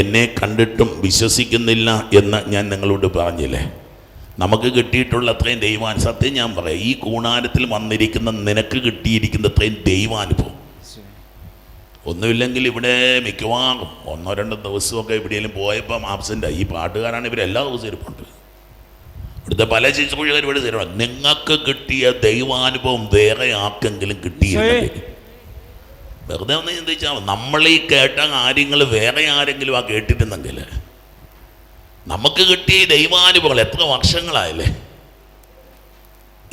എന്നെ കണ്ടിട്ടും വിശ്വസിക്കുന്നില്ല എന്ന് ഞാൻ നിങ്ങളോട് പറഞ്ഞില്ലേ? നമുക്ക് കിട്ടിയിട്ടുള്ള അത്രയും ദൈവാൻ സത്യം ഞാൻ പറയാം ഈ കൂണാരത്തിൽ വന്നിരിക്കുന്ന നിനക്ക് കിട്ടിയിരിക്കുന്ന അത്രയും ദൈവാനുഭവം. ഒന്നുമില്ലെങ്കിൽ ഇവിടെ മിക്കവാറും ഒന്നോ രണ്ടോ ദിവസമൊക്കെ എവിടെയെങ്കിലും പോയപ്പം ആബ്സെന്റ് ഈ പാട്ടുകാരാണ് ഇവർ എല്ലാ ദിവസവും ഇരിപ്പുണ്ട്. ഇവിടുത്തെ പല ശുശ്രൂഷകരും ഇവിടെ തരുവാണ് നിങ്ങൾക്ക് കിട്ടിയ ദൈവാനുഭവം വേറെ ആർക്കെങ്കിലും കിട്ടിയില്ലെങ്കിൽ വെറുതെ ഒന്ന് ചിന്തിച്ചാൽ. നമ്മൾ ഈ കേട്ട കാര്യങ്ങൾ വേറെ ആരെങ്കിലും ആ കേട്ടിട്ടുണ്ടെങ്കിൽ നമുക്ക് കിട്ടിയ ദൈവാനുഭവങ്ങൾ എത്ര വർഷങ്ങളായല്ലേ?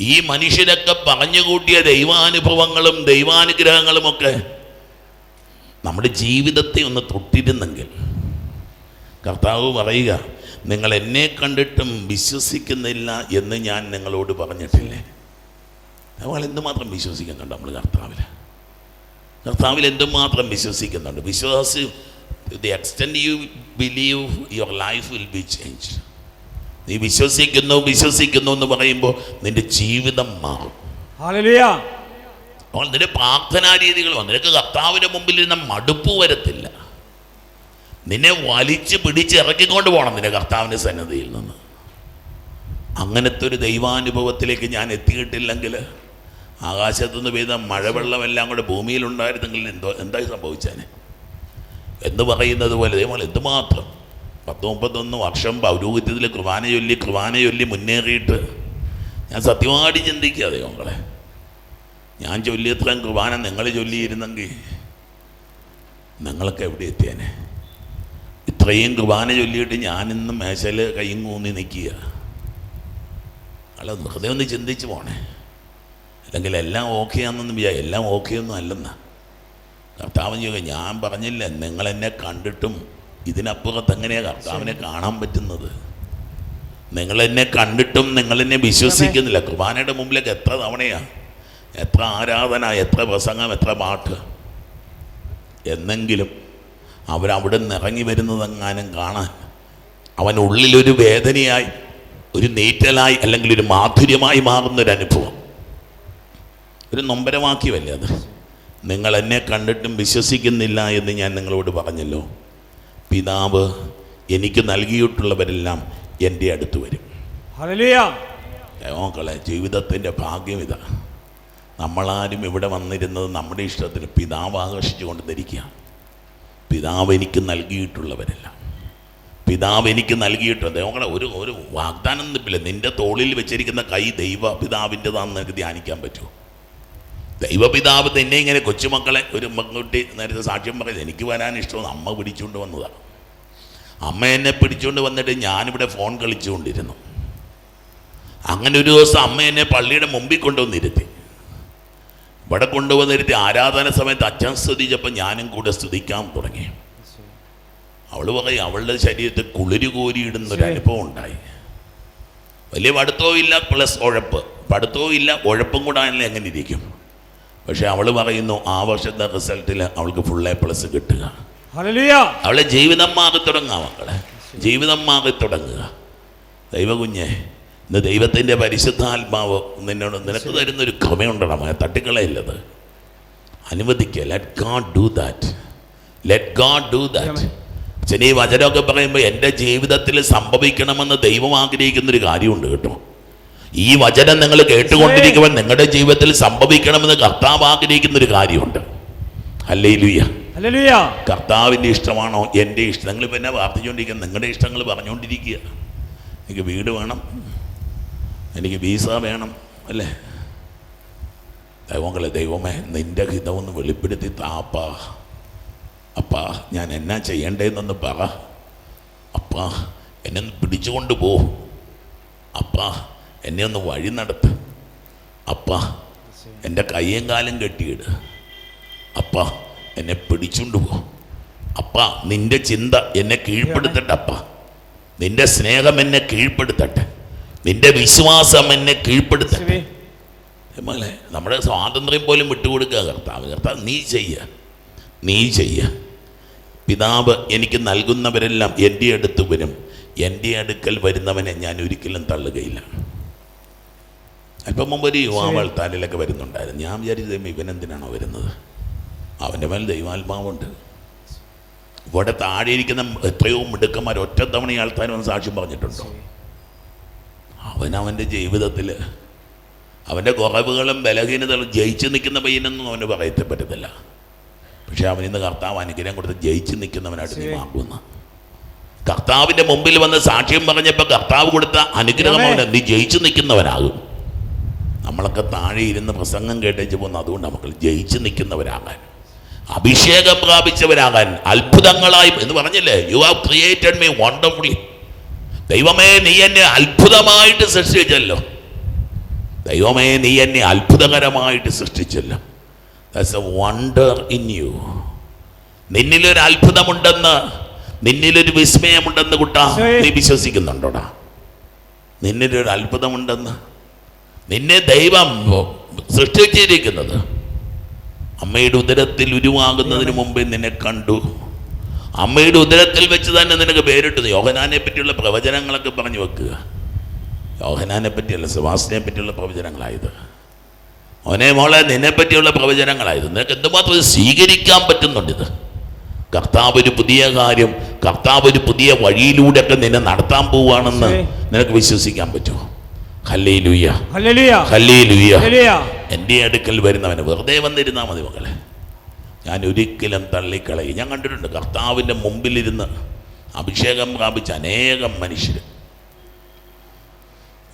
ഈ മനുഷ്യരൊക്കെ പറഞ്ഞുകൂട്ടിയ ദൈവാനുഭവങ്ങളും ദൈവാനുഗ്രഹങ്ങളും ഒക്കെ നമ്മുടെ ജീവിതത്തെ ഒന്ന് തൊട്ടിരുന്നെങ്കിൽ കർത്താവ് പറയുക നിങ്ങൾ എന്നെ കണ്ടിട്ടും വിശ്വസിക്കുന്നില്ല എന്ന് ഞാൻ നിങ്ങളോട് പറഞ്ഞിട്ടില്ലേ? നമ്മൾ എന്തുമാത്രം വിശ്വസിക്കുന്നുണ്ട് നമ്മൾ കർത്താവിൽ കർത്താവിൽ എന്തുമാത്രം വിശ്വസിക്കുന്നുണ്ട്? വിശ്വാസി the extent you believe your life will be change നീ വിശ്വസിക്കുന്നു വിശ്വസിക്കുന്നു എന്ന് പറയുമ്പോൾ നിന്റെ ജീവിതം മാറും. അപ്പോൾ നിന്റെ പ്രാർത്ഥനാ രീതികൾ നിനക്ക് കർത്താവിന്റെ മുമ്പിൽ ഇരുന്ന മടുപ്പ് വരത്തില്ല. നിന്നെ വലിച്ച് പിടിച്ച് ഇറക്കിക്കൊണ്ട് പോകണം നിന്റെ കർത്താവിന്റെ സന്നദ്ധയിൽ നിന്ന്. അങ്ങനത്തെ ഒരു ദൈവാനുഭവത്തിലേക്ക് ഞാൻ എത്തിയിട്ടില്ലെങ്കിൽ ആകാശത്തുനിന്ന് പെയ്ത മഴവെള്ളമെല്ലാം കൂടെ ഭൂമിയിലുണ്ടായിരുന്നെങ്കിൽ എന്തോ എന്തായി സംഭവിച്ചേനെ? എന്ന് പറയുന്നത് പോലെ ഇതേപോലെ എന്തുമാത്രം? പത്ത് മുപ്പത്തൊന്ന് വർഷം പൗരോഹിത്യത്തിൽ കുർബാന ചൊല്ലി കുർബാന ചൊല്ലി മുന്നേറിയിട്ട് ഞാൻ സത്യമായിട്ട് ചിന്തിക്കുക ദൈവങ്ങളെ. ഞാൻ ചൊല്ലിയത്രയും കുർബാന നിങ്ങൾ ചൊല്ലിയിരുന്നെങ്കിൽ നിങ്ങളൊക്കെ എവിടെ എത്തിയേനെ? ഇത്രയും കുർബാന ചൊല്ലിയിട്ട് ഞാനിന്ന് മേശയിൽ കൈയും കൂന്നി നിൽക്കുക. അല്ല ഹൃദയം ഒന്ന് ചിന്തിച്ച് പോണേ. അല്ലെങ്കിൽ എല്ലാം ഓക്കെ ആണെന്ന് വിചാ എല്ലാം ഓക്കെ ഒന്നും അല്ലെന്നാ. കർത്താവിന് ചോദിക്കുക ഞാൻ പറഞ്ഞില്ല നിങ്ങൾ എന്നെ കണ്ടിട്ടും ഇതിനപ്പുറത്ത് എങ്ങനെയാണ് കർത്താവിനെ കാണാൻ പറ്റുന്നത്? നിങ്ങൾ എന്നെ കണ്ടിട്ടും നിങ്ങൾ എന്നെ വിശ്വസിക്കുന്നില്ല. കുർബാനയുടെ മുമ്പിലേക്ക് എത്ര തവണയാണ് എത്ര ആരാധന എത്ര പ്രസംഗം എത്ര പാട്ട്? എന്നെങ്കിലും അവരവിടെ നിന്ന് ഇറങ്ങി വരുന്നതെങ്ങാനും കാണാൻ അവനുള്ളിലൊരു വേദനയായി ഒരു നീറ്റലായി അല്ലെങ്കിൽ ഒരു മാധുര്യമായി മാറുന്നൊരു അനുഭവം ഒരു നൊമ്പരവാക്യമല്ലേ അത്? നിങ്ങൾ എന്നെ കണ്ടിട്ടും വിശ്വസിക്കുന്നില്ല എന്ന് ഞാൻ നിങ്ങളോട് പറഞ്ഞല്ലോ. പിതാവ് എനിക്ക് നൽകിയിട്ടുള്ളവരെല്ലാം എന്റെ അടുത്ത് വരും. മക്കളെ ജീവിതത്തിന്റെ ഭാഗ്യം ഇതാ. നമ്മളാരും ഇവിടെ വന്നിരുന്നത് നമ്മുടെ ഇഷ്ടത്തിന് പിതാവ് ആകർഷിച്ചു കൊണ്ടിരിക്കുക പിതാവ് എനിക്ക് നൽകിയിട്ടുള്ളവരെല്ലാം. പിതാവ് എനിക്ക് നൽകിയിട്ടുണ്ട് ദൈവങ്ങളെ ഒരു ഒരു വാഗ്ദാനം നിപ്പില്ല. നിന്റെ തോളിൽ വെച്ചിരിക്കുന്ന കൈ ദൈവ പിതാവിന്റെതാണെന്ന് നിനക്ക് ധ്യാനിക്കാൻ പറ്റുമോ? ദൈവപിതാവ് തന്നെ ഇങ്ങനെ കൊച്ചുമക്കളെ ഒരു മക്കുട്ടി നേരത്തെ സാക്ഷ്യം പറയുന്നത് എനിക്ക് വരാൻ ഇഷ്ടമെന്ന് അമ്മ പിടിച്ചുകൊണ്ട് വന്നതാണ് അമ്മ എന്നെ പിടിച്ചുകൊണ്ട് വന്നിട്ട് ഞാനിവിടെ ഫോൺ കളിച്ചുകൊണ്ടിരുന്നു. അങ്ങനെ ഒരു ദിവസം അമ്മ എന്നെ പള്ളിയുടെ മുമ്പിൽ കൊണ്ടുവന്നിരുത്തി. ഇവിടെ കൊണ്ടുവന്നിരുത്തി ആരാധന സമയത്ത് അച്ഛൻ സ്തുതിച്ചപ്പോൾ ഞാനും കൂടെ സ്തുതിക്കാൻ തുടങ്ങി. അവൾ പറയും അവളുടെ ശരീരത്തിൽ കുളിര് കോരിയിടുന്ന ഒരു അനുഭവം ഉണ്ടായി. വലിയ പഠിത്തവും ഇല്ല പ്ലസ് ഉഴപ്പ്. പഠിത്തവും ഇല്ല ഉഴപ്പും കൂടെ ആണെങ്കിൽ എങ്ങനെ ഇരിക്കും. പക്ഷെ അവൾ പറയുന്നു ആ വർഷത്തെ റിസൾട്ടിൽ അവൾക്ക് ഫുൾ എ പ്ലസ് കിട്ടുക. അവളെ ജീവിതം മാറി തുടങ്ങുക മക്കളെ. ജീവിതം മാറി തുടങ്ങുക. ദൈവകുഞ്ഞെ ഇന്ന് ദൈവത്തിന്റെ പരിശുദ്ധാത്മാവ് നിന്നോട് നിനക്ക് തരുന്നൊരു മകൻ തട്ടിക്കളയില്ലത്. അനുവദിക്കുക. Let God do that let God do that ഈ വചനമൊക്കെ പറയുമ്പോൾ എന്റെ ജീവിതത്തിൽ സംഭവിക്കണമെന്ന് ദൈവം ആഗ്രഹിക്കുന്നൊരു കാര്യമുണ്ട് കേട്ടോ. ഈ വചനം നിങ്ങൾ കേട്ടുകൊണ്ടിരിക്കുമ്പോൾ നിങ്ങളുടെ ജീവിതത്തിൽ സംഭവിക്കണമെന്ന് കർത്താവ് ആഗ്രഹിക്കുന്ന ഒരു കാര്യമുണ്ട്. അല്ലേ ലുയ്യ. കർത്താവിന്റെ ഇഷ്ടമാണോ? എന്റെ ഇഷ്ടം. നിങ്ങൾ എന്നെ പ്രാർത്ഥിച്ചുകൊണ്ടിരിക്കുക നിങ്ങളുടെ ഇഷ്ടങ്ങൾ പറഞ്ഞുകൊണ്ടിരിക്കുക. എനിക്ക് വീട് വേണം. എനിക്ക് വീസ വേണം. അല്ലേ? ദൈവങ്ങളെ ദൈവമേ നിന്റെ ഹിതമൊന്ന് വെളിപ്പെടുത്തി താപ്പാ. അപ്പാ ഞാൻ എന്നാ ചെയ്യേണ്ടതെന്നൊന്ന് പറ. അപ്പാ എന്നെ പിടിച്ചുകൊണ്ട് പോ. അപ്പാ എന്നെ ഒന്ന് വഴി നടത്ത്. അപ്പാ എന്റെ കയ്യും കാലും കെട്ടിയിട്. അപ്പ എന്നെ പിടിച്ചുകൊണ്ട് പോ. അപ്പ നിന്റെ ചിന്ത എന്നെ കീഴ്പ്പെടുത്തട്ടെ അപ്പ. നിന്റെ സ്നേഹം എന്നെ കീഴ്പ്പെടുത്തട്ടെ. നിന്റെ വിശ്വാസം എന്നെ കീഴ്പ്പെടുത്തട്ടെ. നമ്മളെ നമ്മുടെ സ്വാതന്ത്ര്യം പോലും വിട്ടുകൊടുക്കുക കർത്താവ്. കർത്താവ് നീ ചെയ്യ. നീ ചെയ്യ. പിതാവ് എനിക്ക് നൽകുന്നവരെല്ലാം എന്റെ അടുത്ത് വരും. എന്റെ അടുക്കൽ വരുന്നവനെ ഞാൻ ഒരിക്കലും തള്ളുകയില്ല. അല്പം മുമ്പ് ഒരു യുവാവ് അൾത്താരിലൊക്കെ വരുന്നുണ്ടായിരുന്നു. ഞാൻ വിചാരിച്ചത് ദൈവം ഇവനെന്തിനാണോ വരുന്നത്? അവന്റെ മേൽ ദൈവാത്മാവുണ്ട്. ഇവിടെ താഴെ ഇരിക്കുന്ന എത്രയോ മിടുക്കന്മാർ ഒറ്റ തവണ ഈ ആൾത്താർ വന്ന് സാക്ഷ്യം പറഞ്ഞിട്ടുണ്ടോ? അവൻ അവന്റെ ജീവിതത്തിൽ അവന്റെ കുറവുകളും ബലഹീനതകളും ജയിച്ച് നിൽക്കുന്ന പയ്യനൊന്നും അവന് പറയത്തെ പറ്റത്തില്ല. പക്ഷെ അവൻ ഇന്ന് കർത്താവ് അനുഗ്രഹം കൊടുത്ത് ജയിച്ച് നിൽക്കുന്നവനായിട്ട് നീ. മാറുന്ന. കർത്താവിന്റെ മുമ്പിൽ വന്ന് സാക്ഷ്യം പറഞ്ഞപ്പോൾ കർത്താവ് കൊടുത്ത അനുഗ്രഹം അവനെ നീ ജയിച്ച് നിൽക്കുന്നവനാകും. നമ്മളൊക്കെ താഴെ ഇരുന്ന് പ്രസംഗം കേട്ടേച്ച് പോകുന്ന അതുകൊണ്ട് നമുക്ക് ജയിച്ചു നിൽക്കുന്നവരാകാൻ അഭിഷേകം പ്രാപിച്ചവരാകാൻ അത്ഭുതങ്ങളായി എന്ന് പറഞ്ഞില്ലേ? You have created me wonderfully ദൈവമേ നീ എന്നെ അത്ഭുതമായിട്ട് സൃഷ്ടിച്ചല്ലോ. ദൈവമേ നീ എന്നെ അത്ഭുതകരമായിട്ട് സൃഷ്ടിച്ചല്ലോ. That's a wonder in you നിന്നിലൊരു അത്ഭുതമുണ്ടെന്ന് നിന്നിലൊരു വിസ്മയമുണ്ടെന്ന് കുട്ടാ. നീ വിശ്വസിക്കുന്നുണ്ടോടാ? നിന്നിലൊരു അത്ഭുതമുണ്ടെന്ന് നിന്നെ ദൈവം സൃഷ്ടിച്ചിരിക്കുന്നത്. അമ്മയുടെ ഉദരത്തിൽ ഉരുവാകുന്നതിന് മുമ്പേ നിന്നെ കണ്ടു. അമ്മയുടെ ഉദരത്തിൽ വെച്ച് തന്നെ നിനക്ക് പേരിട്ടു യോഹനാനെ പറ്റിയുള്ള പ്രവചനങ്ങളൊക്കെ പറഞ്ഞു വെക്കുക. യോഹനാനെ പറ്റിയല്ല സുവാസിനെ പറ്റിയുള്ള പ്രവചനങ്ങളായത്. അവനെ മോളെ നിന്നെ പറ്റിയുള്ള പ്രവചനങ്ങളായത്. നിനക്ക് എന്തുമാത്രം ഇത് സ്വീകരിക്കാൻ പറ്റുന്നുണ്ട് ഇത് കർത്താവ് ഒരു പുതിയ കാര്യം കർത്താവ് ഒരു പുതിയ വഴിയിലൂടെയൊക്കെ നിന്നെ നടത്താൻ പോവുകയാണെന്ന്. നിനക്ക് വിശ്വസിക്കാൻ പറ്റുമോ? എന്റെ അടുക്കൽ വരുന്നവന് വെറുതെ വന്നിരുന്നാൽ മതി മകളെ. ഞാൻ ഒരിക്കലും തള്ളിക്കളയും. ഞാൻ കണ്ടിട്ടുണ്ട് കർത്താവിന്റെ മുമ്പിലിരുന്ന് അഭിഷേകം പ്രാപിച്ച അനേകം മനുഷ്യർ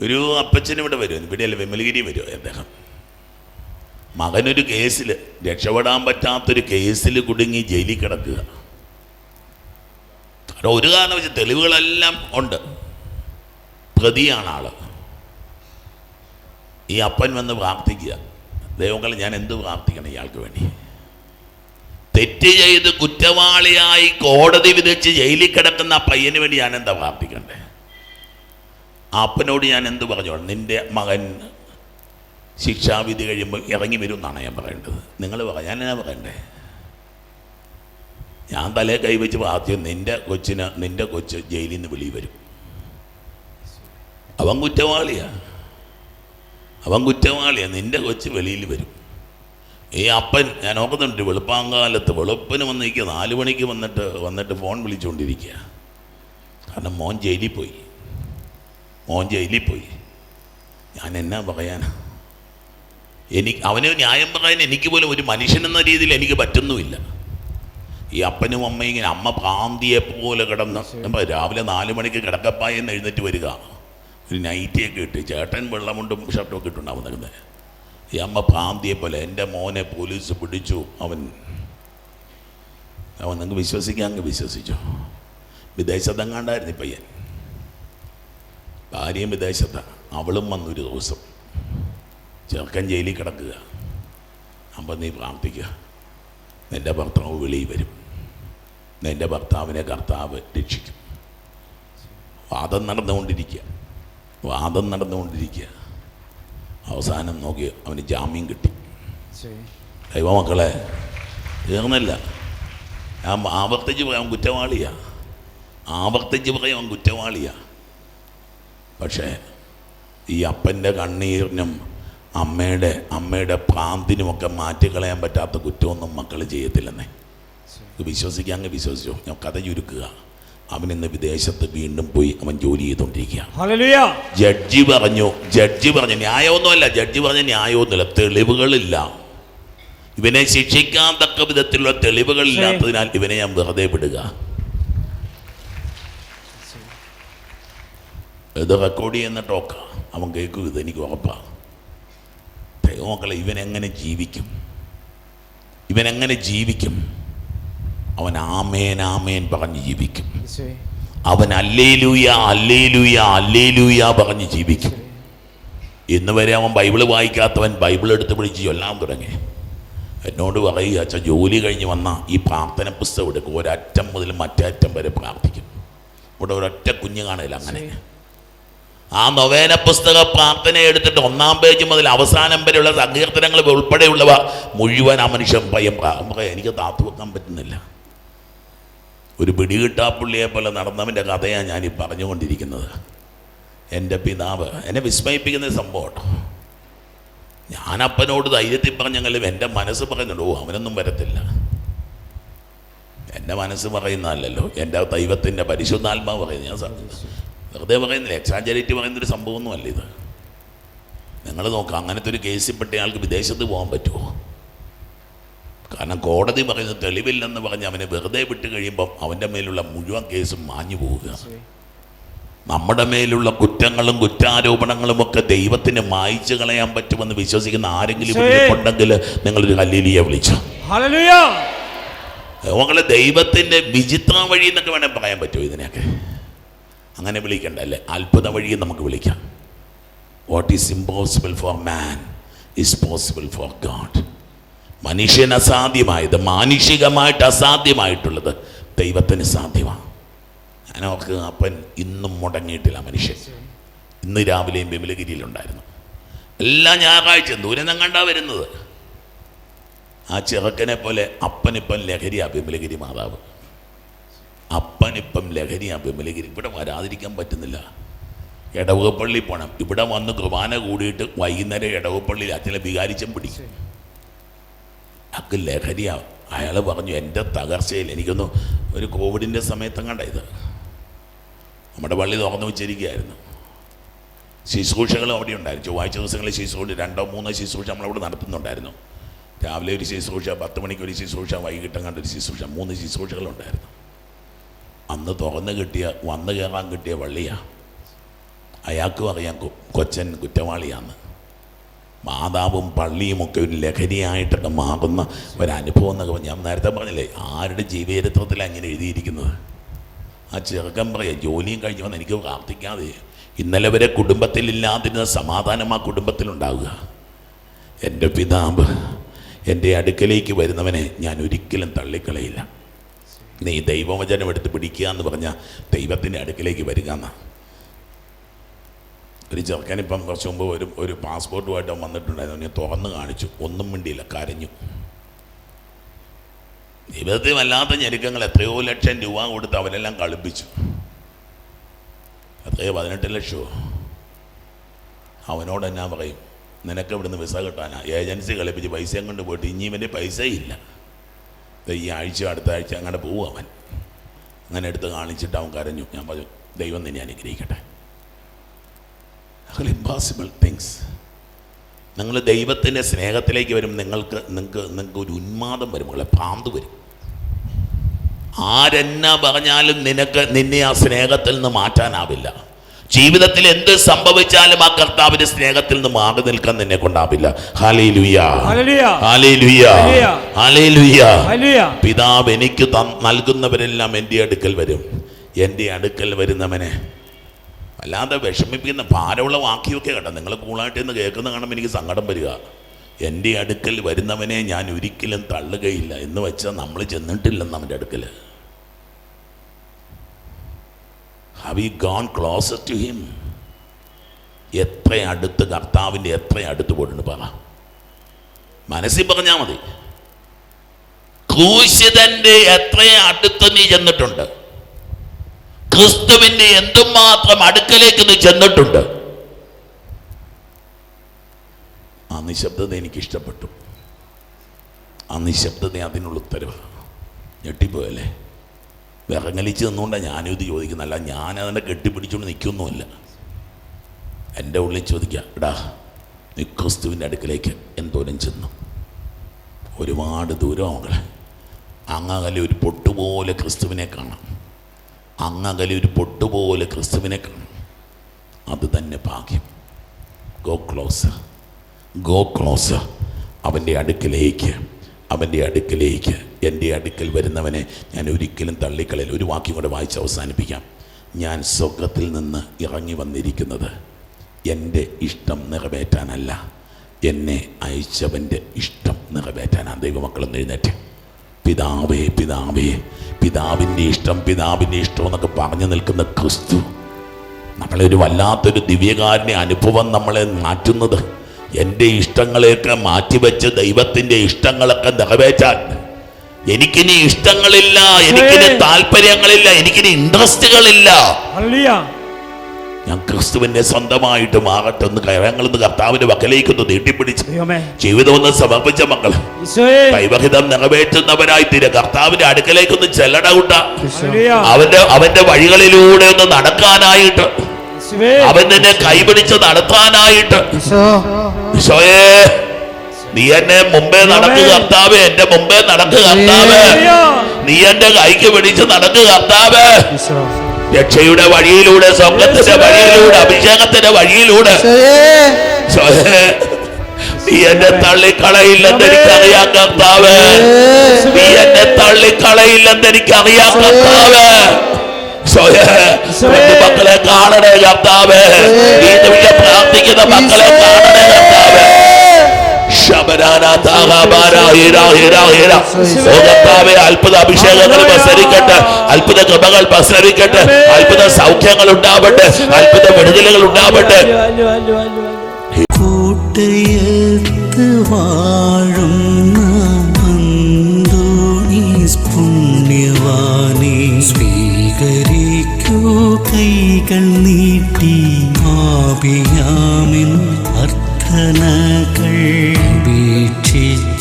ഒരു അപ്പച്ചനും ഇവിടെ വരും ഇവിടെയല്ല വിമലഗിരി വരുമോ അദ്ദേഹം മകനൊരു കേസിൽ രക്ഷപ്പെടാൻ പറ്റാത്തൊരു കേസിൽ കുടുങ്ങി ജയിലിൽ കിടക്കുക. കാരണം ഒരു കാരണം വെച്ച് തെളിവുകളെല്ലാം ഉണ്ട്. പ്രതിയാണ് ആൾ. ഈ അപ്പൻ വന്ന് പ്രാർത്ഥിക്കുക. ദൈവങ്ങളെ ഞാൻ എന്ത് പ്രാർത്ഥിക്കണം ഇയാൾക്ക് വേണ്ടി? തെറ്റ് ചെയ്ത് കുറ്റവാളിയായി കോടതി വിധിച്ച് ജയിലിൽ കിടക്കുന്ന പയ്യന് വേണ്ടി ഞാൻ എന്താ പ്രാർത്ഥിക്കണ്ടേ? ആ അപ്പനോട് ഞാൻ എന്ത് പറഞ്ഞോളാം? നിന്റെ മകൻ ശിക്ഷാവിധി കഴിയുമ്പോൾ ഇറങ്ങി വരും എന്നാണ് ഞാൻ പറയേണ്ടത്. നിങ്ങൾ പറ ഞാൻ എന്നാ പറയണ്ടേ? ഞാൻ തലേ കൈവച്ച് പ്രാർത്ഥിക്കും നിന്റെ കൊച്ചിന് നിന്റെ കൊച്ച് ജയിലിൽ നിന്ന് വിളി വരും. അവൻ കുറ്റവാളിയാ. അവൻ കുറ്റവാളിയാണ് നിന്റെ കൊച്ച് വെളിയിൽ വരും. ഈ അപ്പൻ ഞാൻ നോക്കുന്നുണ്ട് വെളുപ്പാങ്കാലത്ത് വെളുപ്പിന് വന്ന് നിൽക്കുക നാല് മണിക്ക് വന്നിട്ട് വന്നിട്ട് ഫോൺ വിളിച്ചുകൊണ്ടിരിക്കുക കാരണം മോൻ ജയിലിൽ പോയി. മോൻ ജയിലിൽ പോയി. ഞാൻ എന്നാ പറയാനാ? എനിക്ക് അവന് ന്യായം പറയാൻ എനിക്ക് പോലും ഒരു മനുഷ്യൻ എന്ന രീതിയിൽ എനിക്ക് പറ്റുന്നുമില്ല. ഈ അപ്പനും അമ്മയും ഇങ്ങനെ അമ്മ പ്രാന്തിയെ പോലെ കിടന്ന് രാവിലെ നാല് മണിക്ക് കിടക്കപ്പായെന്ന് എഴുന്നേറ്റ് വരിക. നൈറ്റിയൊക്കെ ഇട്ട് ചേട്ടൻ വെള്ളമുണ്ടും ഷർട്ടും ഒക്കെ ഇട്ടുണ്ടാവും നിൽക്കുന്നത് ഈ അമ്മ പ്രാന്തിയെ പോലെ എന്റെ മോനെ പോലീസ് പിടിച്ചു. അവൻ അവൻ നിങ്ങൾക്ക് വിശ്വസിക്കാൻ അങ്ങ് വിശ്വസിച്ചു. വിദേശത്തെങ്ങാണ്ടായിരുന്നു പയ്യൻ. ഭാര്യയും വിദേശത്താണ്. അവളും വന്നൊരു ദിവസം. ചെറുക്കൻ ജയിലിൽ കിടക്കുക. അപ്പം നീ പ്രാർത്ഥിക്കുക. നിന്റെ ഭർത്താവ് വെളിയിൽ വരും. നിന്റെ ഭർത്താവിനെ കർത്താവ് രക്ഷിക്കും. വാദം നടന്നുകൊണ്ടിരിക്കുക. വാദം നടന്നുകൊണ്ടിരിക്കുക. അവസാനം നോക്കി അവന് ജാമ്യം കിട്ടി. ദൈവ ദൈവമക്കളെ തീർന്നില്ല ഞാൻ ആവർത്തിച്ച് പറയാം കുറ്റവാളിയാ. ആവർത്തിച്ച് പറയാം അവൻ കുറ്റവാളിയാ. പക്ഷേ ഈ അപ്പന്റെ കണ്ണീരിനും അമ്മയുടെ അമ്മയുടെ പ്രാന്തിനുമൊക്കെ മാറ്റിക്കളയാൻ പറ്റാത്ത കുറ്റമൊന്നും മക്കൾ ചെയ്യത്തില്ലെന്നേ. വിശ്വസിക്കാൻ അങ്ങ് വിശ്വസിച്ചോ. ഞാൻ കഥ ചുരുക്കുക. അവൻ ഇന്ന് വിദേശത്ത് വീണ്ടും പോയി അവൻ ജോലി ചെയ്തുകൊണ്ടിരിക്കുക ഹല്ലേലൂയ. ജഡ്ജി പറഞ്ഞു ജഡ്ജി പറഞ്ഞു ന്യായമൊന്നുമല്ല ജഡ്ജി പറഞ്ഞ ന്യായമൊന്നുമില്ല തെളിവുകളില്ല. ഇവനെ ശിക്ഷിക്കാൻ തക്ക വിധത്തിലുള്ള തെളിവുകളില്ലാത്തതിനാൽ ഇവനെ ഞാൻ വെറുതെ വിടുക. ഇത് റെക്കോർഡ് ചെയ്യുന്ന ടോക്ക അവൻ കേൾക്കും ഇത് എനിക്ക് ഉറപ്പാണ്. ദൈവമക്കളെ ഇവനെങ്ങനെ ജീവിക്കും? ഇവനെങ്ങനെ ജീവിക്കും? അവൻ ആമേൻ ആമേൻ പറഞ്ഞ് ജീവിക്കും. അവൻ അല്ലേലൂയ അല്ലേലൂയ അല്ലേലൂയ പറഞ്ഞ് ജീവിക്കും. ഇന്ന് വരെ അവൻ ബൈബിൾ വായിക്കാത്തവൻ ബൈബിൾ എടുത്ത് പിടിച്ച് ചൊല്ലാൻ തുടങ്ങി. എന്നോട് പറയുക അച്ഛാ ജോലി കഴിഞ്ഞ് വന്ന ഈ പ്രാർത്ഥന പുസ്തകം എടുക്കും. ഒരറ്റം മുതൽ മറ്റേ അറ്റം വരെ പ്രാർത്ഥിക്കും. ഇവിടെ ഒരൊറ്റ കുഞ്ഞു കാണില്ല അങ്ങനെ. ആ നൊവേന പുസ്തക പ്രാർത്ഥന എടുത്തിട്ട് ഒന്നാം പേജ് മുതൽ അവസാനം വരെയുള്ള സങ്കീർത്തനങ്ങൾ ഉൾപ്പെടെയുള്ളവ മുഴുവൻ ആ മനുഷ്യൻ പയ്യം എനിക്ക് താത്തു വെക്കാൻ പറ്റുന്നില്ല. ഒരു പിടികിട്ടാപ്പുള്ളിയെ പോലെ നടന്നവന്റെ കഥയാണ് ഞാനീ പറഞ്ഞുകൊണ്ടിരിക്കുന്നത്. എന്റെ പിതാവ് എന്നെ വിസ്മയിപ്പിക്കുന്ന സംഭവം ഞാനപ്പനോട് ധൈര്യത്തിൽ പറഞ്ഞെങ്കിലും എന്റെ മനസ്സ് പറയുന്നുണ്ട് ഓ അവനൊന്നും വരത്തില്ല. എന്റെ മനസ്സ് പറയുന്നതല്ലല്ലോ എന്റെ ദൈവത്തിന്റെ പരിശുദ്ധാത്മാവ് പറയുന്നത്. ഞാൻ വെറുതെ പറയുന്നില്ല എക്സാജറേറ്റ് പറയുന്നൊരു സംഭവമൊന്നുമല്ല ഇത്. നിങ്ങൾ നോക്കാം അങ്ങനത്തെ ഒരു കേസിൽപ്പെട്ടയാൾക്ക് വിദേശത്ത് പോകാൻ പറ്റുമോ? കാരണം കോടതി പറയുന്നത് തെളിവില്ലെന്ന് പറഞ്ഞ് അവനെ വെറുതെ വിട്ട് കഴിയുമ്പം അവന്റെ മേലുള്ള മുഴുവൻ കേസും മാഞ്ഞു പോവുക. നമ്മുടെ മേലുള്ള കുറ്റങ്ങളും കുറ്റാരോപണങ്ങളും ഒക്കെ ദൈവത്തിന് മായിച്ച് കളയാൻ പറ്റുമെന്ന് വിശ്വസിക്കുന്ന ആരെങ്കിലും. ഉണ്ടെങ്കിൽ നിങ്ങളൊരു ഹല്ലേലൂയ വിളിച്ചു. നിങ്ങളെ ദൈവത്തിന്റെ വിചിത്ര വഴി എന്നൊക്കെ വേണേൽ പറയാൻ പറ്റുമോ ഇതിനെയൊക്കെ? അങ്ങനെ വിളിക്കണ്ട അല്ലേ? അത്ഭുത വഴിയും നമുക്ക് വിളിക്കാം. What is impossible for man is possible for God മനുഷ്യൻ അസാധ്യമായത് മാനുഷികമായിട്ട് അസാധ്യമായിട്ടുള്ളത് ദൈവത്തിന് സാധ്യമാണ്. ഞാൻ ഓർക്ക് അപ്പൻ ഇന്നും മുടങ്ങിയിട്ടില്ല മനുഷ്യൻ. ഇന്ന് രാവിലെയും ബിമലഗിരിയിലുണ്ടായിരുന്നു എല്ലാ ഞായറാഴ്ച ദൂരം കണ്ടാ വരുന്നത്. ആ ചെറുക്കനെ പോലെ അപ്പനിപ്പം ലഹരിയാ ബിമലഗിരി മാതാവ്. അപ്പനിപ്പം ലഹരിയാ ബിമലഗിരി ഇവിടെ വരാതിരിക്കാൻ പറ്റുന്നില്ല. ഇടവകപ്പള്ളി പോണം. ഇവിടെ വന്ന് കുർബാന കൂടിയിട്ട് വൈകുന്നേരം ഇടവകപ്പള്ളിയിൽ അച്ഛനെ വികാരിച്ചും പിടിക്കും. അക്ക് ലഹരിയാ അയാൾ പറഞ്ഞു എന്റെ തകർച്ചയിൽ എനിക്കൊന്ന് ഒരു കോവിഡിന്റെ സമയത്തെങ്ങാണ്ട ഇത്. നമ്മുടെ പള്ളി തുറന്നു വെച്ചിരിക്കുകയായിരുന്നു. ശുശ്രൂഷകളും അവിടെ ഉണ്ടായിരുന്നു ചൊവ്വാഴ്ച ദിവസങ്ങളിൽ ശുശ്രൂഷ രണ്ടോ മൂന്നോ ശുശ്രൂഷ നമ്മളവിടെ നടത്തുന്നുണ്ടായിരുന്നു. രാവിലെ ഒരു ശുശ്രൂഷ പത്ത് മണിക്ക് ഒരു ശുശ്രൂഷ വൈകിട്ടങ്ങാണ്ട് ഒരു ശുശ്രൂഷ മൂന്ന് ശുശ്രൂഷകളുണ്ടായിരുന്നു അന്ന് തുറന്ന് കിട്ടിയ വന്നു കയറാൻ കിട്ടിയ വള്ളിയാണ് അയാൾക്കും അറിയാം കൊച്ചൻ കുറ്റവാളിയാന്ന്. മാതാവും പള്ളിയും ഒക്കെ ഒരു ലഹരിയായിട്ടൊക്കെ മാറുന്ന ഒരനുഭവം എന്നൊക്കെ ഞാൻ നേരത്തെ പറഞ്ഞില്ലേ ആരുടെ ജീവചരിത്രത്തിൽ അങ്ങനെ എഴുതിയിരിക്കുന്നത്? ആ ചെറുക്കൻ പറയാം ജോലിയും കഴിഞ്ഞ് വന്ന് എനിക്ക് പ്രാർത്ഥിക്കാതെ ഇന്നലെ വരെ കുടുംബത്തിലില്ലാതിരുന്ന സമാധാനം ആ കുടുംബത്തിലുണ്ടാവുക എന്റെ പിതാവ് എന്റെ അടുക്കലേക്ക് വരുന്നവനെ ഞാൻ ഒരിക്കലും തള്ളിക്കളയില്ല. നീ ദൈവവചനം എടുത്ത് പിടിക്കുക എന്ന് പറഞ്ഞാൽ ദൈവത്തിന്റെ അടുക്കലേക്ക് വരിക എന്നാ. ഒരു ചെറുക്കനിപ്പം കുറച്ച് മുമ്പ് ഒരു ഒരു പാസ്പോർട്ടുമായിട്ട് വന്നിട്ടുണ്ടായിരുന്നു. ഞാൻ തുറന്ന് കാണിച്ചു. ഒന്നും മിണ്ടിയില്ല കരഞ്ഞു. ജീവിതത്തിൽ വല്ലാത്ത ഞെരുക്കങ്ങൾ. എത്രയോ ലക്ഷം രൂപ കൊടുത്ത് അവരെല്ലാം കളിപ്പിച്ചു. എത്രയോ പതിനെട്ട് ലക്ഷമോ അവനോട് എന്നാ പറയും? നിനക്ക് ഇവിടുന്ന് വിസ കിട്ടാനാ? ഏജൻസി കളിപ്പിച്ച് പൈസയും കൊണ്ട് പോയിട്ട് ഇനി ഇവന്റെ പൈസയില്ല. ഈ ആഴ്ച അടുത്ത ആഴ്ച അങ്ങനെ പോവും അവൻ. അങ്ങനെ എടുത്ത് കാണിച്ചിട്ട് അവൻ കരഞ്ഞു. ഞാൻ പറഞ്ഞു ദൈവം നിന്നെ അനുഗ്രഹിക്കട്ടെ. ഇമ്പോസിബിൾ തിങ്സ് നിങ്ങൾ ദൈവത്തിന്റെ സ്നേഹത്തിലേക്ക് വരും നിങ്ങൾക്ക് നിങ്ങൾക്ക് നിങ്ങൾക്ക് ഒരു ഉന്മാദം വരും മകളെ ഭ്രാന്ത് വരും. ആരെന്നാ പറഞ്ഞാലും നിനക്ക് നിന്നെ ആ സ്നേഹത്തിൽ നിന്ന് മാറ്റാനാവില്ല. ജീവിതത്തിൽ എന്ത് സംഭവിച്ചാലും ആ കർത്താവിന്റെ സ്നേഹത്തിൽ നിന്ന് മാറി നിൽക്കാൻ നിന്നെ കൊണ്ടാവില്ല. പിതാവ് എനിക്ക് നൽകുന്നവരെല്ലാം എന്റെ അടുക്കൽ വരും. എന്റെ അടുക്കൽ വരുന്നവനെ അല്ലാതെ വിഷമിപ്പിക്കുന്ന ഭാരമുള്ള വാക്യമൊക്കെ കേട്ടോ. നിങ്ങൾ കൂളായിട്ട് ഇന്ന് കേൾക്കുന്ന കാണുമ്പോൾ എനിക്ക് സങ്കടം വരിക. എന്റെ അടുക്കൽ വരുന്നവനെ ഞാൻ ഒരിക്കലും തള്ളുകയില്ല. എന്ന് വെച്ചാൽ നമ്മൾ ചെന്നിട്ടില്ലെന്ന് അവന്റെ അടുക്കൽ have you gone closer to him എത്ര അടുത്ത് കർത്താവിന്റെ എത്ര അടുത്ത് പോയിട്ടുണ്ട് പറ. മനസ്സിൽ പറഞ്ഞാൽ മതി. ക്രൂശിതന്റെ എത്ര അടുത്ത് നീ ചെന്നിട്ടുണ്ട്? ക്രിസ്തുവിന്റെ എന്തുമാത്രം അടുക്കലേക്ക് നീ ചെന്നിട്ടുണ്ട്? ആ നിശബ്ദത എനിക്ക് ഇഷ്ടപ്പെട്ടു ആ നിശബ്ദത അതിനുള്ള ഉത്തരവ്. ഞെട്ടിപ്പോയല്ലേ? വിറങ്ങലിച്ച് നിന്നുകൊണ്ടാണ് ഞാനും ഇത് ചോദിക്കുന്നല്ല ഞാൻ അതിനെ കെട്ടിപ്പിടിച്ചുകൊണ്ട് നിൽക്കൊന്നുമല്ല എന്റെ ഉള്ളിൽ ചോദിക്കുക എടാ നീ ക്രിസ്തുവിന്റെ അടുക്കലേക്ക് എന്തോരം ചെന്നു? ഒരുപാട് ദൂരം അങ്ങനെ അങ്ങകലെ ഒരു പൊട്ടുപോലെ ക്രിസ്തുവിനെ കാണാം. അങ്ങകലെ ഒരു പൊട്ടുപോലെ ക്രിസ്തുവിനെ കാണും അത് തന്നെ ഭാഗ്യം. ഗോ ക്ലോസ് ഗോ ക്ലോസ് അവന്റെ അടുക്കലേക്ക് അവന്റെ അടുക്കലേക്ക് എന്റെ അടുക്കൽ വരുന്നവനെ ഞാൻ ഒരിക്കലും തള്ളിക്കളയിൽ ഒരു വാക്യം കൂടെ വായിച്ച് അവസാനിപ്പിക്കാം. ഞാൻ സ്വർഗത്തിൽ നിന്ന് ഇറങ്ങി വന്നിരിക്കുന്നത് എന്റെ ഇഷ്ടം നിറവേറ്റാനല്ല. എന്നെ അയച്ചവന്റെ ഇഷ്ടം നിറവേറ്റാനാണ്. ദൈവമക്കളെന്ന് എഴുന്നേറ്റ്. പിതാവേ പിതാവേ പിതാവിന്റെ ഇഷ്ടം പിതാവിന്റെ ഇഷ്ടം എന്നൊക്കെ പറഞ്ഞു നിൽക്കുന്ന ക്രിസ്തു നമ്മളെ ഒരു വല്ലാത്തൊരു ദിവ്യകാരന്റെ അനുഭവം നമ്മളെ മാറ്റുന്നത്. എന്റെ ഇഷ്ടങ്ങളെയൊക്കെ മാറ്റിവെച്ച് ദൈവത്തിന്റെ ഇഷ്ടങ്ങളൊക്കെ നിറവേറ്റാൻ. എനിക്കിനി ഇഷ്ടങ്ങളില്ല എനിക്കിനി താല്പര്യങ്ങളില്ല എനിക്കിനി ഇൻട്രസ്റ്റുകളില്ല ഞാൻ ക്രിസ്തുവിന്റെ സ്വന്തമായിട്ട് മാറട്ടെ എന്ന് കരങ്ങളെന്ന് കർത്താവിന്റെ വക്കലേക്കൊന്ന് നീട്ടിപ്പിടിച്ച് ദൈവമേ. ജീവിതം ഒന്ന് സമർപ്പിച്ച മക്കൾ ദൈവഹിതം നിറവേറ്റുന്നവരായി തീരെ. കർത്താവിന്റെ അടുക്കലേക്കൊന്ന് ചെല്ലട കൂട്ട. അവന്റെ അവന്റെ വഴികളിലൂടെ ഒന്ന് നടക്കാനായിട്ട്. അവൻ നിന്നെ കൈപിടിച്ച് നടത്താനായിട്ട്. നീ എന്നെ മുമ്പേ നടക്ക് കർത്താവ്. എന്റെ മുമ്പേ നടക്ക് കർത്താവ്. നീ എന്റെ കൈക്ക് പിടിച്ച് നടക്കുക കർത്താവ്. രക്ഷയുടെ വഴിയിലൂടെ സ്വർഗത്തിന്റെ വഴിയിലൂടെ അഭിഷേകത്തിന്റെ വഴിയിലൂടെ. നീ എന്നെ തള്ളിക്കളയില്ലെന്ന് എനിക്കറിയാം കർത്താവ്. നീ എന്നെ തള്ളിക്കളയില്ലെന്ന് എനിക്കറിയാം കർത്താവ്. മക്കളെ കാണണേ കർത്താവ്. ഈ നിമിഷം പ്രാർത്ഥിക്കുന്ന മക്കളെ കാണണേ അത്ഭുത അഭിഷേകങ്ങൾ പ്രസരിക്കട്ടെ. അത്ഭുത കൃപകൾ പ്രസരിക്കട്ടെ. അത്ഭുത സൗഖ്യങ്ങൾ ഉണ്ടാവട്ടെ. അത്ഭുത വിടുതലുകൾ ഉണ്ടാവട്ടെ. കൂട്ടയത്ത് അന്തോണീസ് പുണ്യവാനെ സ്വീകരിക്കൂ കൈകൾ നീട്ടി ആപിയാമിൻ അർത്ഥനകൾ.